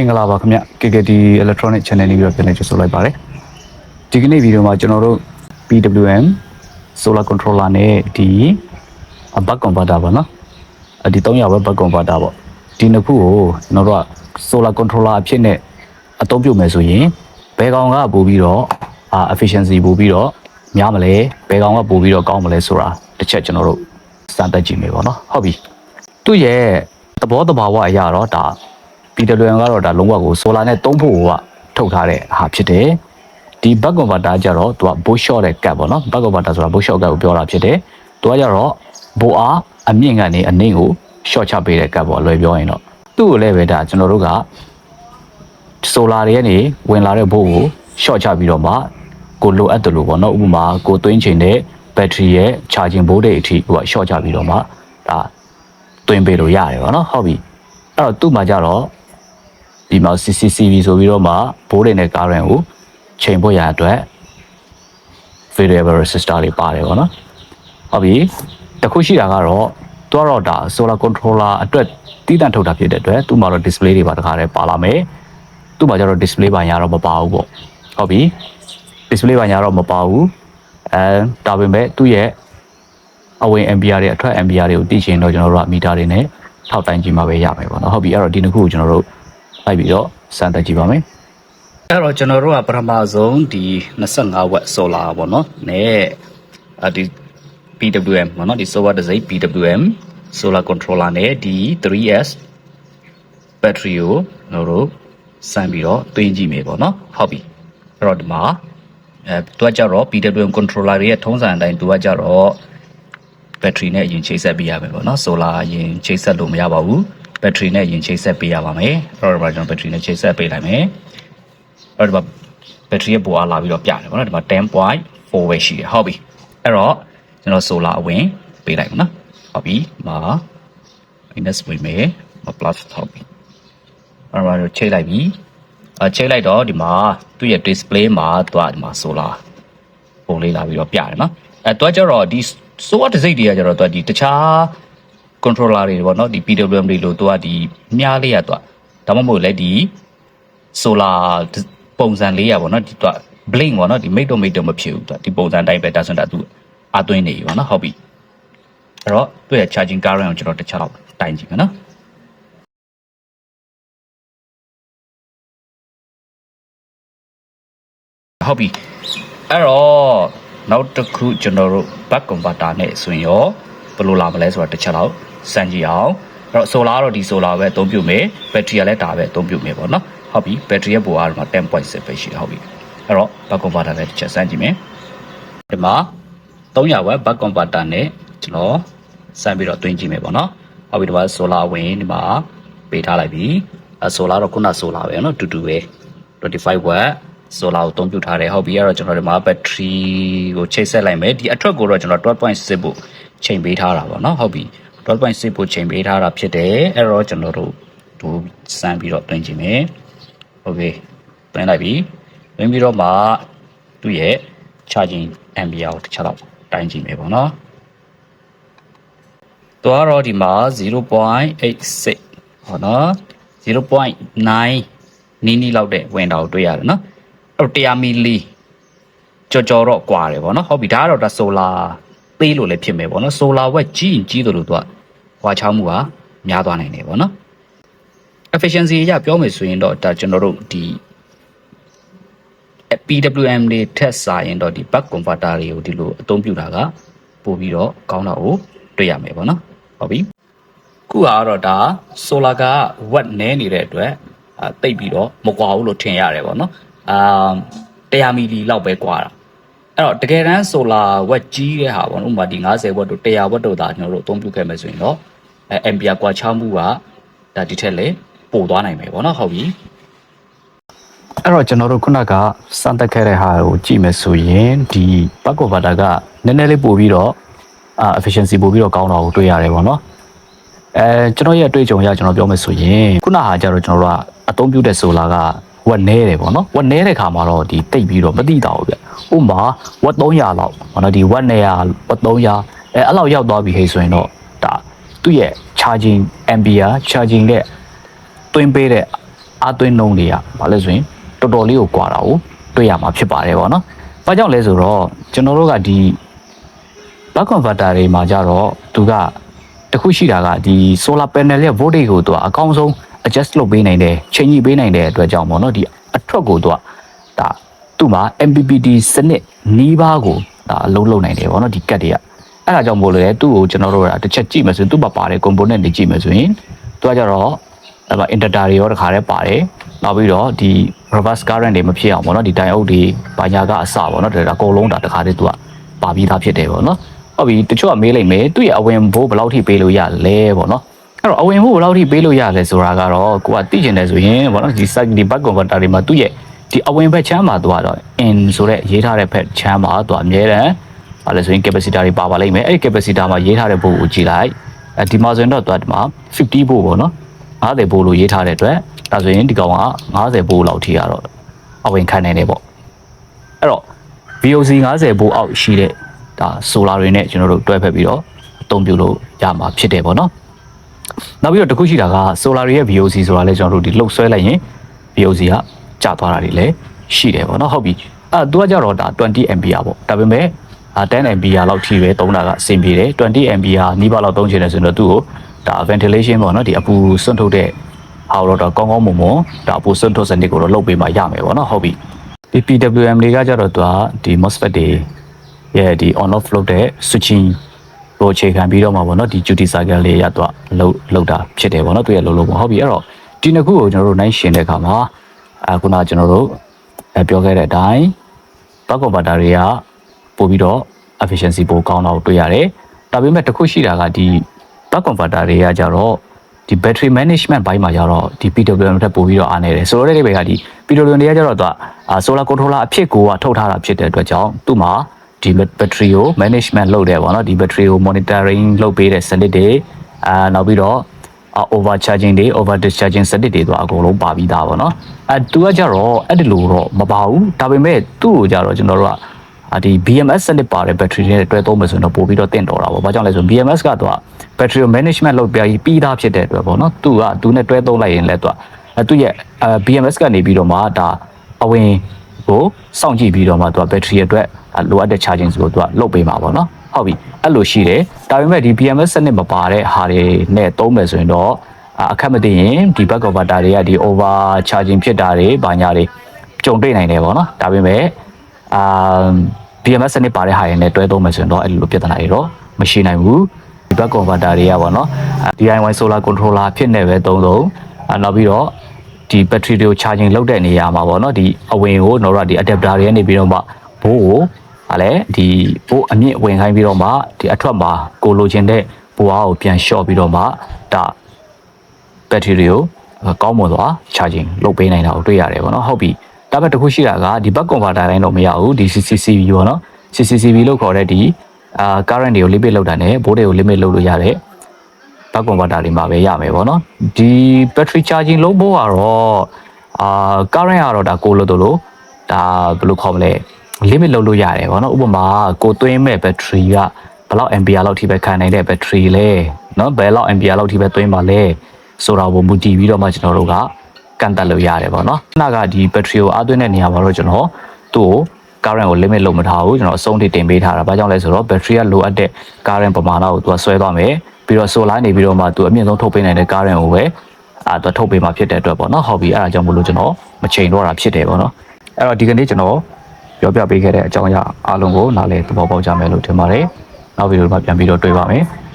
မင်္ဂလာပါခင်ဗျ KKT Electronic Channel နေပြီးတော့ပြန်လည်ကြိုဆိုလိုက်ပါတယ်ဒီကနေ့ဗီဒီယိုမှာကျွန်တော်တို့ PWM Solar Controller နဲ့ဒီ Buck Converter ပါနော်အဒီ300ပဲ Buck Converter ပေါ့ဒီနှစ်ခုကိုကျွန်တော်တို့က Solar Controller အဖြစ်နဲ့အသုံးပြုမယ်ဆိုရင်ဘယ်ကောင်ကပို့ပြီးတော့အာ efficiency ပို့ပြီးတော့များမလဲဘယ်ကောင်ကပို့ပြီးတော့ကောင်းမလဲဆိုတာတစ်ချက်ကျွန်တော်တို့စမ်းသပ်ကြည့်မယ်ပေါ့နော်ဟုတ်ပြီသူ့ရဲ့သဘောတဘာဝအရာတော့ဒါ PWM ကတော့ဒါလုံးဝကို solar နဲ့သုံးဖို့ကထုတ်ထားတဲ့ဟာဖြစ်တယ်ဒီ buck converter ကြတော့သူက bow short တဲ့ cap ပေါ့နော် buck converter ဆိုတာ bow short cap ကိုပြောတာဖြစ်တယ်သူကကြတော့ bow အားအမြင့်ကနေအနှိမ့်ကို short ချပေးတဲ့ cap ပေါ့လွယ်ပြောရင်တော့သူ့ကိုလည်းပဲဒါကျွန်တော်တို့က solar တွေကနေဝင်လာတဲ့ bow ကို short ချပြီးတော့မှကိုလိုအပ်တယ်လို့ပေါ့နော်ဥပမာကိုသွင်းချင်တဲ့ battery ရဲ့ charging board တွေအထိဟိုက short ချပြီးတော့မှဒါသွင်းပေးလို့ရတယ်ပေါ့နော်ဟုတ်ပြီအဲ့တော့သူ့မှာကြတော့ ဒီမှာ CCCV ဆိုပြီးတော့မှဘိုးတွေနဲ့ကားရန်ကိုချိန်ဖို့ရအတွက် variable resistor တွေပါတယ်ပေါ့နော်ဟုတ်ပြီတခုရှိတာကတော့သူကတော့ဒါ solar controller အတွက်တည်တံ့ထုတ်တာဖြစ်တဲ့အတွက်သူ့မှာတော့ display တွေပါတခါတည်းပါလာမယ်သူ့မှာကျတော့ display ဘာညာတော့မပါဘူးပေါ့ဟုတ်ပြီ display ဘာညာတော့မပါဘူးအဲဒါပေမဲ့သူ့ရဲ့အဝင် ampere တွေအထွက် ampere တွေကိုသိချင်တော့ကျွန်တော်တို့ကမီတာတွေနဲ့ထောက်တိုင်းကြည့်မှပဲရမယ်ပေါ့နော်ဟုတ်ပြီအဲ့တော့ဒီနှစ်ခုကိုကျွန်တော်တို့ လိုက်ပြီးတော့စမ်းသပ်ကြည့်ပါမယ်အဲ့တော့ကျွန်တော်တို့ကပထမဆုံးဒီ25 watt solar ပေါ့နော်နဲ့အဒီ PWM ပေါ့နော်ဒီ solar တစ်စိတ် PWM solar controller နဲ့ဒီ 3S battery ကိုကျွန်တော်တို့စမ်းပြီးတော့သွင်းကြည့်မယ်ပေါ့နော်ဟုတ်ပြီအဲ့တော့ဒီမှာအဲသူကကြတော့ PWM controller ရဲ့ထုံးစံအတိုင်းသူကကြတော့ battery နဲ့အရင်ချိတ်ဆက်ပေးရမယ်ပေါ့နော် solar အရင်ချိတ်ဆက်လို့မရပါဘူး battery နဲ့အရင်ချိတ်ဆက်ပေးရပါမယ်အဲ့တော့ဒီမှာကျွန်တော် battery နဲ့ချိတ်ဆက်ပေးလိုက်မယ်အဲ့တော့ဒီမှာ battery ရဲ့ပိုအားလာပြီးတော့ပြတယ်ပေါ့နော်ဒီမှာ10.4ပဲရှိတယ်ဟုတ်ပြီအဲ့တော့ကျွန်တော် solar အဝင်ပေးလိုက်ပါနော်ဟုတ်ပြီဒီမှာ minus ဝင်မယ်မ plus ဟုတ်ပြီအဲ့တော့ကျွန်တော်ချိတ်လိုက်ပြီအချိတ်လိုက်တော့ဒီမှာသူ့ရဲ့ display မှာသူကဒီမှာ solar ပုံလေးလာပြီးတော့ပြတယ်နော်အဲတော့ကျတော့ဒီ solar တစ်စိတ်တွေကကျတော့သူကဒီတခြား controller တွေပေါ့နော်ဒီ PWM တွေလို့သူကဒီမြားလေးရသူကဒါမှမဟုတ်လည်းဒီ solar ပုံစံလေးရပေါ့နော်ဒီသူက blink ပေါ့နော်ဒီ mate တော့ mate တော့မဖြစ်ဘူးသူကဒီပုံစံတိုင်းပဲဒါဆိုရင်ဒါသူအသွင်းနေပြီပေါ့နော်ဟုတ်ပြီအဲ့တော့သူ့ရဲ့ charging current ကိုကျွန်တော်တစ်ခြားတော့တိုင်းကြည့်မယ်နော်ဟုတ်ပြီအဲ့တော့နောက်တစ်ခုကျွန်တော်တို့ back converter နဲ့ဆိုရင်ရောဘယ်လိုလာမလဲဆိုတာတစ်ချက်တော့ စမ်းကြည့်အောင်အဲ့တော့ solar ကတော့ဒီ solar ပဲအသုံးပြုမယ် battery ကလည်းဒါပဲအသုံးပြုမယ်ပေါ့နော်ဟုတ်ပြီ battery ရဲ့ပိုအားတော့10.6ပဲရှိတယ်ဟုတ်ပြီအဲ့တော့ back converter နဲ့တစ်ချက်စမ်းကြည့်မယ်ဒီမှာ300 watt back converter နဲ့ကျွန်တော်စမ်းပြီးတော့တွင်းကြည့်မယ်ပေါ့နော်ဟုတ်ပြီဒီမှာ solar ဝင်ဒီမှာပေးထားလိုက်ပြီအဲ solar တော့ခုန solar ပဲเนาะတူတူပဲ25 watt solar ကိုအသုံးပြုထားတယ်ဟုတ်ပြီအဲ့တော့ကျွန်တော်ဒီမှာ battery ကိုချိတ်ဆက်လိုက်မယ်ဒီအထွက်ကိုတော့ကျွန်တော်12.6ဖို့ချိန်ပေးထားတာပေါ့နော်ဟုတ်ပြီ 12.6ဖို့ချိန်ပေးထားတာဖြစ်တယ်အဲ့တော့ကျွန်တော်တို့ဒူစမ်းပြီးတော့တွင်းကြည့်မယ်โอเคတွင်းလိုက်ပြီတွင်းပြီးတော့မှသူ့ရဲ့ charging ampere ကိုတစ်ချက်တော့တိုင်းကြည့်မယ်ပေါ့နော်သွားတော့ဒီမှာ0.86ဟောနော်0.9နီးနီးလောက်တဲ့ဝင်တာကိုတွေ့ရတယ်နော်အဲ့တော့100မီလီကြော်ကြော်တော့ကွာတယ်ပေါ့နော်ဟုတ်ပြီဒါကတော့ဒါဆိုလာ သေးလို့လည်းဖြစ်မယ်ပေါ့နော်ဆိုလာဝက်ကြီးရင်ကြီးတယ်လို့သူကကွာချောင်းမှုကများသွားနိုင်တယ်ပေါ့နော် efficiency အရပြောမယ်ဆိုရင်တော့ဒါကျွန်တော်တို့ဒီ PWM တွေထက်စာရင်တော့ဒီ buck converter တွေကိုဒီလိုအသုံးပြုတာကပို့ပြီးတော့ကောင်းတာကိုတွေ့ရမယ်ပေါ့နော်ဟုတ်ပြီခုကတော့ဒါ solar က watt နည်းနေတဲ့အတွက်အာတိတ်ပြီးတော့မကွာဘူးလို့ထင်ရတယ်ပေါ့နော်အာ100မီလီလောက်ပဲကွာတာ အဲ့တော့တကယ်တမ်း solar watt ကြီးတဲ့ဟာပေါ့နော်ဥပမာဒီ90 watt တို့100 watt တို့ဒါကျွန်တော်တို့အသုံးပြုခဲ့မယ်ဆိုရင်တော့အဲ ampere ကွာချောင်းမှုကဒါဒီထက်လေပိုသွားနိုင်မယ်ပေါ့နော်ဟုတ်ပြီအဲ့တော့ကျွန်တော်တို့ခုနကစမ်းသက်ခဲ့တဲ့ဟာကိုကြည့်မယ်ဆိုရင်ဒီ back converter ကနည်းနည်းလေးပို့ပြီးတော့အာ efficiency ပို့ပြီးတော့ကောင်းတာကိုတွေ့ရတယ်ပေါ့နော်အဲကျွန်တော်ရဲ့အတွေ့အကြုံအရကျွန်တော်ပြောမယ်ဆိုရင်ခုနဟာကျတော့ကျွန်တော်တို့ကအသုံးပြုတဲ့ solar ကဝက်နဲတယ်ပေါ့နော်ဝက်နဲတဲ့ခါမှာတော့ဒီတိတ်ပြီးတော့မတိတာဘူးဗျ ဥပမာဝက်300လောက်ပေါ့နော်ဒီဝက်900ဝက်300အဲအဲ့လောက်ရောက်သွားပြီဟဲ့ဆိုရင်တော့ဒါသူ့ရဲ့ charging ampere charging တဲ့တွင်းပေးတဲ့အသွင်းနှုံးတွေကဘာလဲဆိုရင်တော်တော်လေးကိုကွာတာကိုတွေ့ရမှာဖြစ်ပါတယ်ဗောနော်။ဘာကြောင့်လဲဆိုတော့ကျွန်တော်တို့ကဒီ back converter တွေမှာကြတော့သူကတခုရှိတာကဒီ solar panel ရဲ့ voltage ကိုသူကအကောင်းဆုံး adjust လုပ်ပေးနိုင်တယ်ချိန်ညှိပေးနိုင်တဲ့အတွက်ကြောင့်ပေါ့နော်ဒီအထွက်ကိုသူကဒါ သူ့မှာ MPPT စနစ်နီးပါးကိုဒါအလုံးလုံးနိုင်တယ်ပေါ့နော်ဒီကတ်တွေကအဲ့ဒါကြောင့်မို့လို့လေသူ့ကိုကျွန်တော်တို့ကတစ်ချက်ကြည့်မယ်ဆိုရင်သူ့မှာပါတဲ့ component တွေကြည့်မယ်ဆိုရင်သူကကြတော့အဲ့မှာ inverter တွေရောတခါတည်းပါတယ်နောက်ပြီးတော့ဒီ reverse current တွေမဖြစ်အောင်ပေါ့နော်ဒီ diode တွေဘာညာကအစပေါ့နော်ဒါအကုန်လုံးဒါတခါတည်းသူကပါပြီးသားဖြစ်တယ်ပေါ့နော်ဟုတ်ပြီတချို့ကမေးလိုက်မယ်သူ့ရဲ့အဝင်ဘိုးဘယ်လောက်ထိပေးလို့ရလဲပေါ့နော်အဲ့တော့အဝင်ဘိုးဘယ်လောက်ထိပေးလို့ရလဲဆိုတာကတော့ကိုကသိကျင်တယ်ဆိုရင်ပေါ့နော်ဒီ site ဒီ back converter တွေမှာသူ့ရဲ့ ဒီအဝင်ဘက်ချမ်းမှာသူကတော့ in ဆိုတဲ့ရေးထားတဲ့ဘက်ချမ်းမှာသူကအများတန်းဘာလဲဆိုရင် capacitor တွေပါပါလိမ့်မယ်အဲ့ဒီ capacitor မှာရေးထားတဲ့ဘိုးကိုကြည့်လိုက်အဲဒီမှာဆိုရင်တော့သူကဒီမှာ50ဘိုးပေါ့နော်50ဘိုးလို့ရေးထားတဲ့အတွက်ဒါဆိုရင်ဒီကောင်က50ဘိုးလောက်ထိရတော့အဝင်ခံနိုင်တယ်ပေါ့အဲ့တော့ VOC 50ဘိုးအောက်ရှိတဲ့ဒါ solar တွေနဲ့ကျွန်တော်တို့တွဲဖက်ပြီးတော့အသုံးပြုလို့ရမှာဖြစ်တယ်ပေါ့နော်နောက်ပြီးတော့တစ်ခုရှိတာက solar တွေရဲ့ VOC ဆိုတာလဲကျွန်တော်တို့ဒီလှုပ်ဆွဲလိုက်ရင် VOC က ကျသွားတာတွေလည်းရှိတယ်ပေါ့နော်ဟုတ်ပြီအဲသူကကြတော့ဒါ20 ampere ပေါ့ဒါပေမဲ့အာ10 ampere လောက်ထိပဲသုံးတာကအဆင်ပြေတယ်20 ampere နီးပါးလောက်သုံးချင်တယ်ဆိုတော့သူ့ကိုဒါ ventilation ပေါ့နော်ဒီအပူစွန့်ထုတ်တဲ့ဟာတော့ကောင်းကောင်းမွန်မွန်ဒါအပူစွန့်ထုတ်စနစ်ကိုတော့လုပ်ပေးမှရမယ်ပေါ့နော်ဟုတ်ပြီဒီ PWM တွေကကြတော့သူကဒီ MOSFET တွေရဲ့ဒီ on off လုပ်တဲ့ switching ကိုအခြေခံပြီးတော့မှာပေါ့နော်ဒီ duty cycle လေးရတော့လောက်လောက်တာဖြစ်တယ်ပေါ့နော်သူရဲ့လုံးလုံးပေါ့ဟုတ်ပြီအဲ့တော့ဒီနှစ်ခုကိုကျွန်တော်တို့နိုင်ရှင်တဲ့အခါမှာ အခုနကကျွန်တော်တို့အဲပြောခဲ့တဲ့အတိုင်း back converter တွေကပို့ပြီးတော့ efficiency ပိုကောင်းတာကိုတွေ့ရတယ်ဒါပေမဲ့တစ်ခုရှိတာကဒီ back converter တွေကကြတော့ဒီ battery management ဘိုင်းမှာကြတော့ဒီ PWM ထက်ပိုပြီးတော့အားနေတယ်ဆိုတော့တဲ့ဘက်ကဒီ PWM တွေကကြတော့သူက solar controller အဖြစ်ကိုကထုတ်ထားတာဖြစ်တဲ့အတွက်ကြောင့်သူ့မှာဒီ battery ကို management လုပ်တယ်ပေါ့နော်ဒီ battery ကို monitoring လုပ်ပေးတဲ့စနစ်တွေအာနောက်ပြီးတော့ over charging တွေ over discharging စနစ်တွေတော့အကုန်လုံးပါပြီးသားပေါ့နော်အဲသူကကြတော့အဲ့ဒီလိုတော့မပါဘူးဒါပေမဲ့သူ့ကိုကြတော့ကျွန်တော်တို့ကအာဒီ BMS စနစ်ပါတဲ့ battery တွေနဲ့တွဲသုံးမယ်ဆိုရင်တော့ပို့ပြီးတော့တင့်တော်တာပေါ့။ဘာကြောင့်လဲဆိုရင် BMS ကတော့ battery management လုပ်ပြပြီးပြီးသားဖြစ်တဲ့အတွက်ပေါ့နော်။သူကသူနဲ့တွဲသုံးလိုက်ရင်လည်းသူကအဲသူရဲ့အဲ BMS ကနေပြီးတော့မှဒါအဝင်ကိုစောင့်ကြည့်ပြီးတော့မှသူက battery အတွက်လိုအပ်တဲ့ charging ကိုသူကလုပ်ပေးမှာပေါ့နော်။ ဟုတ်ပြီ။အဲ့လိုရှိတယ်။ဒါပေမဲ့ဒီ BMS စနစ်မပါတဲ့ဟာတွေနဲ့သုံးမယ်ဆိုရင်တော့အခက်မသိရင်ဒီ back converter တွေကဒီ over charging ဖြစ်တာတွေဘာညာတွေကြုံတွေ့နိုင်တယ်ပေါ့နော်။ဒါပေမဲ့အာ BMS စနစ်ပါတဲ့ဟာတွေနဲ့တွဲသုံးမယ်ဆိုရင်တော့အဲ့လိုပြဿနာတွေတော့မရှိနိုင်ဘူးဒီ back converter တွေကပေါ့နော် DIY solar controller ဖြစ်နေပဲသုံးသုံးအာနောက်ပြီးတော့ဒီ battery တွေကို charging လုပ်တဲ့နေရာမှာပေါ့နော်ဒီအဝင်ကိုတော့ဒီ adapter တွေကနေပြီးတော့မှဘိုးကို ဟာလေဒီဘိုးအမြင့်ဝင်ခိုင်းပြီးတော့မှဒီအထွက်မှာကိုလိုချင်တဲ့ဘိုးအားကိုပြန် short ပြီးတော့မှဒါ battery တွေကိုကောင်းမွန်စွာ charging လုပ်ပေးနိုင်တာကိုတွေ့ရတယ်ပေါ့နော်ဟုတ်ပြီဒါပေမဲ့တခုရှိတာကဒီ back converter တိုင်းတော့မရဘူးဒီ CCCV ပေါ့နော် CCCV လို့ခေါ်တဲ့ဒီအာ current တွေကို limit လုပ်တာ ਨੇ ဘိုးတွေကို limit လုပ်လို့ရတယ် back converter တွေမှာပဲရမယ်ပေါ့နော်ဒီ battery charging လုပ်ဖို့ကတော့အာ current ကတော့ဒါကိုလို့တို့လို့ဒါဘယ်လိုခေါ်မလဲ limit လုပ်လို့ရတယ်ပေါ့နော်ဥပမာကိုသွင်းမဲ့ battery ကဘယ်လောက် ampere လောက်ထိပဲခံနိုင်တဲ့ battery လဲနော်ဘယ်လောက် ampere လောက်ထိပဲသွင်းပါလဲဆိုတာကိုမူတည်ပြီးတော့မှကျွန်တော်တို့ကကန့်တက်လို့ရတယ်ပေါ့နော်။နောက်ကဒီ battery ကိုအားသွင်းတဲ့နေရာမှာတော့ကျွန်တော်သူ့ကို current ကို limit လုပ်မထားဘူးကျွန်တော်အဆုံးထိတင်ပေးထားတာ။ဘာကြောင့်လဲဆိုတော့ battery ကလိုအပ်တဲ့ current ပမာဏကိုသူကဆွဲသွားမယ်။ပြီးတော့ solar နေပြီးတော့မှသူအမြင့်ဆုံးထုတ်ပေးနိုင်တဲ့ current ကိုပဲအာသူထုတ်ပေးမှာဖြစ်တဲ့အတွက်ပေါ့နော်။ဟုတ်ပြီအဲ့ဒါကြောင့်မလို့ကျွန်တော်မချိန်တော့တာဖြစ်တယ်ပေါ့နော်။အဲ့တော့ဒီကနေ့ကျွန်တော် ပြောပြပေးခဲ့တဲ့အကြောင်းအရာအားလုံးကိုနားလည်သဘောပေါက်ကြမယ်လို့ထင်ပါတယ်။နောက်ဗီဒီယိုမှာပြန်ပြီးတော့တွေ့ပါမယ်။